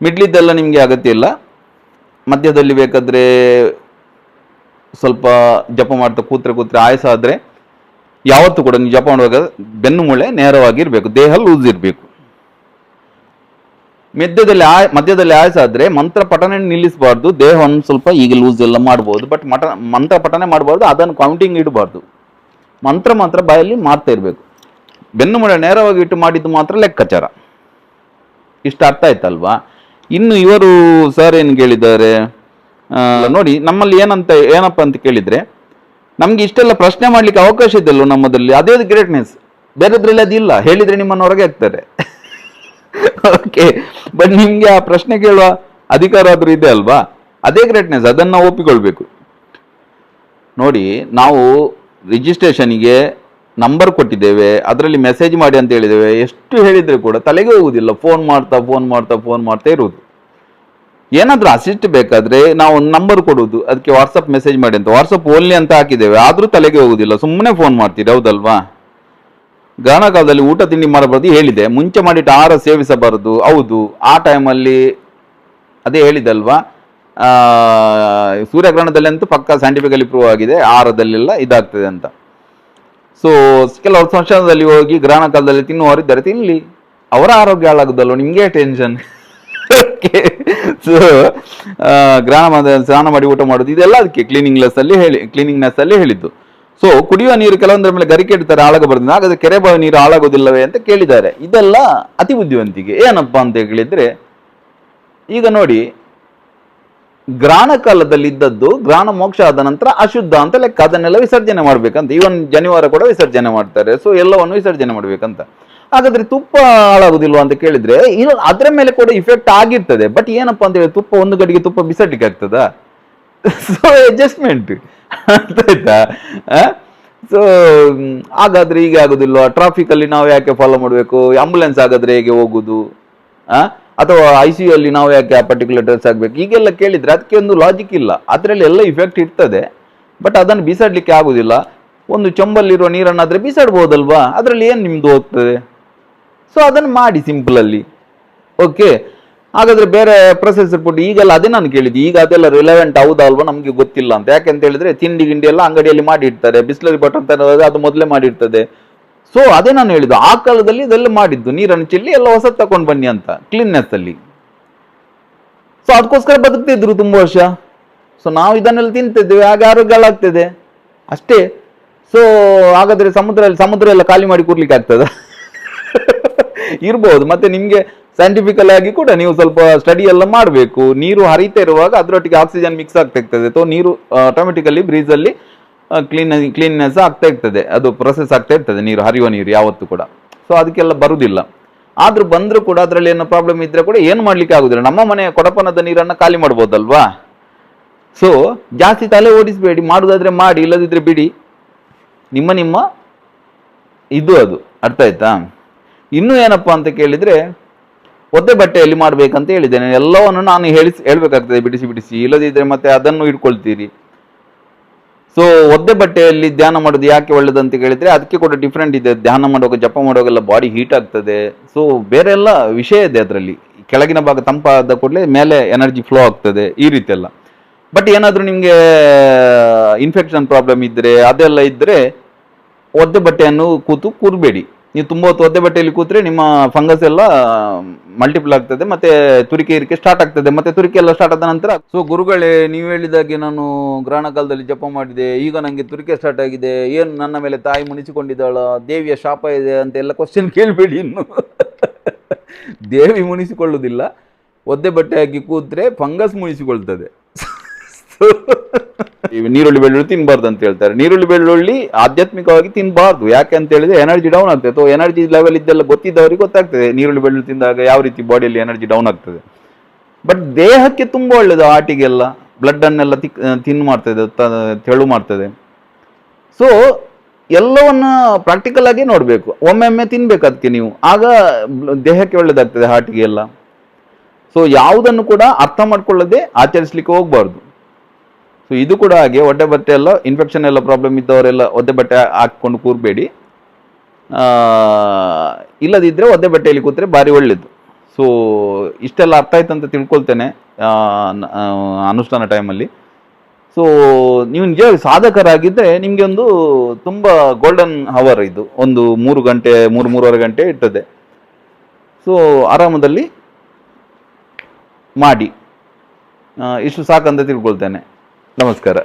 ಮಿಡ್ಲಿದ್ದೆಲ್ಲ ನಿಮಗೆ ಅಗತ್ಯ ಇಲ್ಲ. ಮಧ್ಯದಲ್ಲಿ ಬೇಕಾದರೆ ಸ್ವಲ್ಪ ಜಪ ಮಾಡ್ತಾ ಕೂತ್ರೆ ಕೂತ್ರೆ ಆಯಾಸ ಆದರೆ ಯಾವತ್ತೂ ಕೂಡ ನೀವು ಜಪ ಮಾಡುವಾಗ ಬೆನ್ನು ಮೂಳೆ ನೇರವಾಗಿರಬೇಕು, ದೇಹ ಲೂಸ್ ಇರಬೇಕು. ಮಧ್ಯದಲ್ಲಿ ಆಯ ಮಧ್ಯದಲ್ಲಿ ಆಯಾಸ ಆದರೆ ಮಂತ್ರ ಪಠನೆ ನಿಲ್ಲಿಸಬಾರ್ದು, ದೇಹವನ್ನು ಸ್ವಲ್ಪ ಈಗ ಲೂಸ್ ಎಲ್ಲ ಮಾಡ್ಬೋದು, ಬಟ್ ಮಠ, ಮಂತ್ರ ಪಠನೆ ಮಾಡಬಾರ್ದು, ಅದನ್ನು ಕೌಂಟಿಂಗ್ ಇಡಬಾರ್ದು. ಮಂತ್ರ ಮಾತ್ರ ಬಾಯಲ್ಲಿ ಮಾಡ್ತಾ ಇರಬೇಕು. ಬೆನ್ನು ಮೂಳೆ ನೇರವಾಗಿ ಇಟ್ಟು ಮಾಡಿದ್ದು ಮಾತ್ರ ಲೆಕ್ಕಾಚಾರ. ಇಷ್ಟು ಅರ್ಥ ಆಯ್ತಲ್ವಾ? ಇನ್ನು ಇವರು ಸರ್ ಏನು ಕೇಳಿದ್ದಾರೆ? ನೋಡಿ, ನಮ್ಮಲ್ಲಿ ಏನಂತ, ಏನಪ್ಪ ಅಂತ ಕೇಳಿದರೆ, ನಮಗೆ ಇಷ್ಟೆಲ್ಲ ಪ್ರಶ್ನೆ ಮಾಡಲಿಕ್ಕೆ ಅವಕಾಶ ಇದೆಯಲ್ಲೋ ನಮ್ಮದಲ್ಲಿ ಅದೇ ಗ್ರೇಟ್ನೆಸ್ ಬೇರೆದ್ರಲ್ಲಿ ಅದಿಲ್ಲ ಹೇಳಿದರೆ ನಿಮ್ಮನ್ನು ಹೊರಗೆ ಹಾಕ್ತಾರೆ. ಓಕೆ ಬಟ್ ನಿಮಗೆ ಆ ಪ್ರಶ್ನೆ ಕೇಳುವ ಅಧಿಕಾರ ಆದರೂ ಇದೆ ಅಲ್ವಾ? ಅದೇ ಗ್ರೇಟ್ನೆಸ್ ಅದನ್ನ ಒಪ್ಪಿಕೊಳ್ಬೇಕು. ನೋಡಿ, ನಾವು ರಿಜಿಸ್ಟ್ರೇಷನ್ಗೆ ನಂಬರ್ ಕೊಟ್ಟಿದ್ದೇವೆ, ಅದರಲ್ಲಿ ಮೆಸೇಜ್ ಮಾಡಿ ಅಂತ ಹೇಳಿದ್ದೇವೆ, ಎಷ್ಟು ಹೇಳಿದರೆ ಕೂಡ ತಲೆಗೆ ಹೋಗುವುದಿಲ್ಲ ಫೋನ್ ಮಾಡ್ತಾ ಫೋನ್ ಮಾಡ್ತಾ ಫೋನ್ ಮಾಡ್ತಾ ಇರುವುದು. ಏನಾದರೂ ಅಸಿಸ್ಟ್ ಬೇಕಾದರೆ ನಾವು ಒಂದು ನಂಬರ್ ಕೊಡುವುದು. ಅದಕ್ಕೆ ವಾಟ್ಸಪ್ ಮೆಸೇಜ್ ಮಾಡಿ ಅಂತ. ವಾಟ್ಸಪ್ ಓನ್ಲಿ ಅಂತ ಹಾಕಿದ್ದೇವೆ. ಆದರೂ ತಲೆಗೆ ಹೋಗುವುದಿಲ್ಲ ಸುಮ್ಮನೆ ಫೋನ್ ಮಾಡ್ತೀರಿ, ಹೌದಲ್ವಾ? ಗಾನ ಕಾಲದಲ್ಲಿ ಊಟ ತಿಂಡಿ ಮಾಡಬಾರ್ದು ಹೇಳಿದೆ. ಮುಂಚೆ ಮಾಡಿಟ್ಟು ಆಹಾರ ಸೇವಿಸಬಾರದು. ಹೌದು, ಆ ಟೈಮಲ್ಲಿ ಅದೇ ಹೇಳಿದಲ್ವಾ ಆ, ಸೂರ್ಯಗ್ರಹಣದಲ್ಲಿ ಅಂತೂ ಪಕ್ಕ ಸೈಂಟಿಫಿಕಲಿ ಪ್ರೂವ್ ಆಗಿದೆ ಆಹಾರದಲ್ಲೆಲ್ಲ ಇದಾಗ್ತದೆ ಅಂತ. ಸೊ ಕೆಲವರು ಸಂಶೋಧನದಲ್ಲಿ ಹೋಗಿ ಗ್ರಹಣ ಕಾಲದಲ್ಲಿ ತಿನ್ನುವರಿದ್ದಾರೆ ತಿನ್ನಲಿ ಅವರ ಆರೋಗ್ಯ ಹಾಳಾಗುದಲ್ವ ನಿಮಗೆ ಟೆನ್ಷನ್ ಸೊ ಗ್ರಹಣ ಸ್ನಾನ ಮಾಡಿ ಊಟ ಮಾಡೋದು ಇದೆಲ್ಲ ಅದಕ್ಕೆ ಕ್ಲೀನಿಂಗ್ಲೆಸ್ ಅಲ್ಲಿ ಹೇಳಿ ಕ್ಲೀನಿಂಗ್ನೆಸ್ ಅಲ್ಲಿ ಹೇಳಿದ್ದು. ಸೊ ಕುಡಿಯುವ ನೀರು ಕೆಲವೊಂದರ ಮೇಲೆ ಗರಿಕೆ ಇಡ್ತಾರೆ ಹಾಳಾಗಬಾರ್ದು. ಹಾಗಾದ್ರೆ ಕೆರೆ ಬಾವಿ ನೀರು ಹಾಳಾಗೋದಿಲ್ಲವೇ ಅಂತ ಕೇಳಿದ್ದಾರೆ. ಇದೆಲ್ಲ ಅತಿ ಬುದ್ಧಿವಂತಿಕೆ. ಏನಪ್ಪಾ ಅಂತ ಹೇಳಿದ್ರೆ ಈಗ ನೋಡಿ ಗ್ರಹಣ ಕಾಲದಲ್ಲಿ ಇದ್ದದ್ದು ಗ್ರಾಣ ಮೋಕ್ಷ ಆದ ನಂತರ ಅಶುದ್ಧ ಅಂತ ಲೆಕ್ಕ. ಅದನ್ನೆಲ್ಲ ವಿಸರ್ಜನೆ ಮಾಡ್ಬೇಕಂತ. ಇವನ್ ಜನಿವಾರ ಕೂಡ ವಿಸರ್ಜನೆ ಮಾಡ್ತಾರೆ. ಸೊ ಎಲ್ಲವನ್ನು ವಿಸರ್ಜನೆ ಮಾಡ್ಬೇಕಂತ. ಹಾಗಾದ್ರೆ ತುಪ್ಪ ಹಾಳಾಗುದಿಲ್ವಾ ಅಂತ ಕೇಳಿದ್ರೆ, ಇನ್ನು ಅದರ ಮೇಲೆ ಕೂಡ ಇಫೆಕ್ಟ್ ಆಗಿರ್ತದೆ. ಬಟ್ ಏನಪ್ಪಾ ಅಂತ ಹೇಳಿ ತುಪ್ಪ ಒಂದು ಗಡಿಗೆ ತುಪ್ಪ ಬಿಸಾಡಿಕೆ ಆಗ್ತದಾ? ಸೊ ಅಡ್ಜಸ್ಟ್ಮೆಂಟ್ ಆಯ್ತಾ ಸೊ ಹಾಗಾದ್ರೆ ಹೀಗೆ ಆಗುದಿಲ್ವಾ? ಟ್ರಾಫಿಕ್ ಅಲ್ಲಿ ನಾವು ಯಾಕೆ ಫಾಲೋ ಮಾಡಬೇಕು? ಆಂಬುಲೆನ್ಸ್ ಆಗಾದ್ರೆ ಹೇಗೆ ಹೋಗುದು? ಆ? ಅಥವಾ ಐ ಸಿ ಯು ಅಲ್ಲಿ ನಾವು ಯಾಕೆ ಆ ಪರ್ಟಿಕ್ಯುಲರ್ ಡ್ರೆಸ್ ಆಗಬೇಕು ಈಗೆಲ್ಲ ಕೇಳಿದರೆ ಅದಕ್ಕೆ ಒಂದು ಲಾಜಿಕ್ ಇಲ್ಲ. ಅದರಲ್ಲಿ ಎಲ್ಲ ಇಫೆಕ್ಟ್ ಇರ್ತದೆ. ಬಟ್ ಅದನ್ನು ಬಿಸಾಡಲಿಕ್ಕೆ ಆಗೋದಿಲ್ಲ. ಒಂದು ಚೊಂಬಲ್ಲಿರುವ ನೀರನ್ನಾದರೆ ಬಿಸಾಡ್ಬೋದಲ್ವಾ? ಅದರಲ್ಲಿ ಏನು ನಿಮ್ಮದು ಹೋಗ್ತದೆ? ಸೊ ಅದನ್ನು ಮಾಡಿ ಸಿಂಪಲಲ್ಲಿ ಓಕೆ ಹಾಗಾದರೆ ಬೇರೆ ಪ್ರೊಸೆಸ್ ಫುಡ್ ಈಗೆಲ್ಲ ಅದೇ ನಾನು ಕೇಳಿದ್ದು. ಈಗ ಅದೆಲ್ಲ ರಿಲೆವೆಂಟ್ ಹೌದಾ ಅಲ್ವಾ ನಮಗೆ ಗೊತ್ತಿಲ್ಲ ಅಂತ. ಯಾಕೆಂತ ಹೇಳಿದ್ರೆ ತಿಂಡಿ, ಗಿಂಡಿ ಎಲ್ಲ ಅಂಗಡಿಯಲ್ಲಿ ಮಾಡಿರ್ತಾರೆ ಬಿಸ್ಲರಿ ಬಟ್ ಅಂತ ಅದು ಮೊದಲೇ ಮಾಡಿರ್ತದೆ ಸೊ ಅದೇ ನಾನು ಹೇಳಿದ್ದು, ಆ ಕಾಲದಲ್ಲಿ ಇದೆಲ್ಲ ಮಾಡಿದ್ದು. ನೀರನ್ನು ಚೆಲ್ಲಿ ಎಲ್ಲ ಹೊಸ ತಗೊಂಡು ಬನ್ನಿ ಅಂತ ಕ್ಲೀನ್ನೆಸ್ ಅಲ್ಲಿ. ಸೊ ಅದಕ್ಕೋಸ್ಕರ ಬದುಕ್ತಿದ್ರು ತುಂಬ ವರ್ಷ. ಸೊ ನಾವು ಇದನ್ನೆಲ್ಲ ತಿಂತಿದ್ದೇವೆ ಹಾಗೆ ಆರೋಗ್ಯ ಹಾಳಾಗ್ತದೆ. ಅಷ್ಟೇ. ಸೊ ಹಾಗಾದ್ರೆ ಸಮುದ್ರ ಸಮುದ್ರ ಎಲ್ಲ ಖಾಲಿ ಮಾಡಿ ಕೂರ್ಲಿಕ್ಕೆ ಆಗ್ತದ? ಇರ್ಬೋದು. ಮತ್ತೆ ನಿಮ್ಗೆ ಸೈಂಟಿಫಿಕಲ್ ಆಗಿ ಕೂಡ ನೀವು ಸ್ವಲ್ಪ ಸ್ಟಡಿ ಎಲ್ಲ ಮಾಡಬೇಕು. ನೀರು ಹರಿತಾ ಇರುವಾಗ ಅದರೊಟ್ಟಿಗೆ ಆಕ್ಸಿಜನ್ ಮಿಕ್ಸ್ ಆಗ್ತಾ ಇರ್ತದೆ. ಸೊ ನೀರು ಆಟೋಮೆಟಿಕಲಿ ಬ್ರೀಸ್ ಅಲ್ಲಿ ಕ್ಲೀನ್ ಕ್ಲೀನ್ನೆಸ್ ಆಗ್ತಾ ಇರ್ತದೆ. ಅದು ಪ್ರೊಸೆಸ್ ಆಗ್ತಾ ಇರ್ತದೆ, ನೀರು ಹರಿಯುವ ನೀರು ಯಾವತ್ತೂ ಕೂಡ. ಸೊ ಅದಕ್ಕೆಲ್ಲ ಬರುವುದಿಲ್ಲ ಆದರೂ ಬಂದರೂ ಕೂಡ ಅದರಲ್ಲಿ ಏನೋ ಪ್ರಾಬ್ಲಮ್ ಇದ್ದರೆ ಕೂಡ ಏನು ಮಾಡಲಿಕ್ಕೆ ಆಗೋದಿಲ್ಲ. ನಮ್ಮ ಮನೆಯ ಕೊಡಪನದ ನೀರನ್ನು ಖಾಲಿ ಮಾಡ್ಬೋದಲ್ವಾ? ಸೊ ಜಾಸ್ತಿ ತಲೆ ಓಡಿಸಬೇಡಿ. ಮಾಡುವುದಾದ್ರೆ ಮಾಡಿ ಇಲ್ಲದಿದ್ದರೆ ಬಿಡಿ. ನಿಮ್ಮ ನಿಮ್ಮ ಇದು ಅದು. ಅರ್ಥ ಆಯ್ತಾ? ಇನ್ನೂ ಏನಪ್ಪ ಅಂತ ಕೇಳಿದರೆ, ಒದ್ದೆ ಬಟ್ಟೆಯಲ್ಲಿ ಮಾಡಬೇಕಂತ ಹೇಳಿದ್ದೇನೆ. ಎಲ್ಲವನ್ನು ನಾನು ಹೇಳಿಸಿ, ಹೇಳಬೇಕಾಗ್ತದೆ. ಬಿಡಿಸಿ ಬಿಡಿಸಿ. ಇಲ್ಲದಿದ್ದರೆ ಮತ್ತೆ ಅದನ್ನು ಇಟ್ಕೊಳ್ತೀರಿ ಸೊ ಒದ್ದೆ ಬಟ್ಟೆಯಲ್ಲಿ ಧ್ಯಾನ ಮಾಡೋದು ಯಾಕೆ ಒಳ್ಳೇದಂತ ಕೇಳಿದ್ರೆ ಅದಕ್ಕೆ ಕೂಡ ಡಿಫ್ರೆಂಟ್ ಇದೆ. ಧ್ಯಾನ ಮಾಡುವಾಗ, ಜಪ ಮಾಡುವಾಗೆಲ್ಲ ಬಾಡಿ ಹೀಟ್ ಆಗ್ತದೆ. ಸೊ ಬೇರೆ ಎಲ್ಲ ವಿಷಯ ಇದೆ ಅದರಲ್ಲಿ. ಕೆಳಗಿನ ಭಾಗ ತಂಪಾದ ಕೂಡಲೇ ಮೇಲೆ ಎನರ್ಜಿ ಫ್ಲೋ ಆಗ್ತದೆ ಈ ರೀತಿ ಎಲ್ಲ ಬಟ್ ಏನಾದರೂ ನಿಮಗೆ ಇನ್ಫೆಕ್ಷನ್ ಪ್ರಾಬ್ಲಮ್ ಇದ್ದರೆ ಅದೆಲ್ಲ ಇದ್ದರೆ ಒದ್ದೆ ಬಟ್ಟೆಯನ್ನು ಕೂತು ಕೂರಬೇಡಿ. ನೀವು ತುಂಬ ಒದ್ದೆ ಬಟ್ಟೆಯಲ್ಲಿ ಕೂತ್ರೆ ನಿಮ್ಮ ಫಂಗಸ್ ಎಲ್ಲ ಮಲ್ಟಿಪಲ್ ಆಗ್ತದೆ, ಮತ್ತೆ ತುರಿಕೆ ಇರಿಕೆ ಸ್ಟಾರ್ಟ್ ಆಗ್ತದೆ, ಮತ್ತೆ ತುರಿಕೆ ಎಲ್ಲ ಸ್ಟಾರ್ಟ್ ಆದ ನಂತರ ಸೊ ಗುರುಗಳೇ, ನೀವು ಹೇಳಿದಾಗೆ ನಾನು ಗ್ರಹಣ ಕಾಲದಲ್ಲಿ ಜಪ ಮಾಡಿದೆ, ಈಗ ನನಗೆ ತುರಿಕೆ ಸ್ಟಾರ್ಟ್ ಆಗಿದೆ, ಏನು ನನ್ನ ಮೇಲೆ ತಾಯಿ ಮುನಿಸಿಕೊಂಡಿದ್ದಾಳ, ದೇವಿಯ ಶಾಪ ಇದೆ ಅಂತ ಎಲ್ಲ ಕ್ವಶನ್ ಕೇಳಬೇಡಿ ಇನ್ನು. ದೇವಿ ಮುನಿಸಿಕೊಳ್ಳುವುದಿಲ್ಲ, ಒದ್ದೆ ಬಟ್ಟೆ ಹಾಕಿ ಕೂತ್ರೆ ಫಂಗಸ್ ಮುನಿಸಿಕೊಳ್ತದೆ. ನೀರುಳ್ಳಿ ಬೆಳ್ಳುಳ್ಳಿ ತಿನ್ಬಾರ್ದು ಅಂತ ಹೇಳ್ತಾರೆ. ನೀರುಳ್ಳಿ ಬೆಳ್ಳುಳ್ಳಿ ಆಧ್ಯಾತ್ಮಿಕವಾಗಿ ತಿನ್ಬಾರ್ದು. ಯಾಕೆ ಅಂತ ಹೇಳಿದ್ರೆ ಎನರ್ಜಿ ಡೌನ್ ಆಗ್ತದೆ. ಸೊ ಎನರ್ಜಿ ಲೆವೆಲ್ ಇದ್ದೆಲ್ಲ ಗೊತ್ತಿದ್ದವರಿಗೆ ಗೊತ್ತಾಗ್ತದೆ. ನೀರುಳ್ಳಿ ಬೆಳ್ಳುಳ್ಳಿ ತಿಂದಾಗ ಯಾವ ರೀತಿ ಬಾಡಿಯಲ್ಲಿ ಎನರ್ಜಿ ಡೌನ್ ಆಗ್ತದೆ. ಬಟ್ ದೇಹಕ್ಕೆ ತುಂಬ ಒಳ್ಳೆಯದು ಆಟಿಗೆಲ್ಲ ಬ್ಲಡ್ ಅನ್ನೆಲ್ಲ ತಿಕ್ ತಿನ್ ಮಾಡ್ತದೆ ತೆಳು ಮಾಡ್ತದೆ. ಸೊ ಎಲ್ಲವನ್ನ ಪ್ರಾಕ್ಟಿಕಲ್ ಆಗಿ ನೋಡಬೇಕು. ಒಮ್ಮೆಮ್ಮೆ ತಿನ್ಬೇಕು ಅದಕ್ಕೆ ನೀವು. ಆಗ ದೇಹಕ್ಕೆ ಒಳ್ಳೇದಾಗ್ತದೆ ಹಾರ್ಟಿಗೆ ಎಲ್ಲ ಸೊ ಯಾವುದನ್ನು ಕೂಡ ಅರ್ಥ ಮಾಡ್ಕೊಳ್ಳದೆ ಆಚರಿಸ್ಲಿಕ್ಕೆ ಹೋಗ್ಬಾರ್ದು. ಸೊ ಇದು ಕೂಡ ಹಾಗೆ ಒಡ್ಡೆ ಬಟ್ಟೆ ಎಲ್ಲ ಇನ್ಫೆಕ್ಷನ್ ಎಲ್ಲ ಪ್ರಾಬ್ಲಮ್ ಇದ್ದವರೆಲ್ಲ ಒದ್ದೆ ಬಟ್ಟೆ ಹಾಕ್ಕೊಂಡು ಕೂರಬೇಡಿ. ಇಲ್ಲದಿದ್ದರೆ ಒದ್ದೆ ಬಟ್ಟೆಯಲ್ಲಿ ಕೂತ್ರೆ ಭಾರಿ ಒಳ್ಳೆಯದು ಸೊ ಇಷ್ಟೆಲ್ಲ ಅರ್ಥ ಆಯ್ತು ಅಂತ ತಿಳ್ಕೊಳ್ತೇನೆ ಅನುಷ್ಠಾನ ಟೈಮಲ್ಲಿ ಸೊ ನೀವು ನಿಜ ಸಾಧಕರಾಗಿದ್ದರೆ ನಿಮಗೆ ಒಂದು ತುಂಬ ಗೋಲ್ಡನ್ ಹವರ್ ಇದು. ಒಂದು ಮೂರು ಗಂಟೆ, ಮೂರು, ಮೂರುವರೆ ಗಂಟೆ ಇರ್ತದೆ. ಸೊ ಆರಾಮದಲ್ಲಿ ಮಾಡಿ. ಇಷ್ಟು ಸಾಕಂತ ತಿಳ್ಕೊಳ್ತೇನೆ. ನಮಸ್ಕಾರ.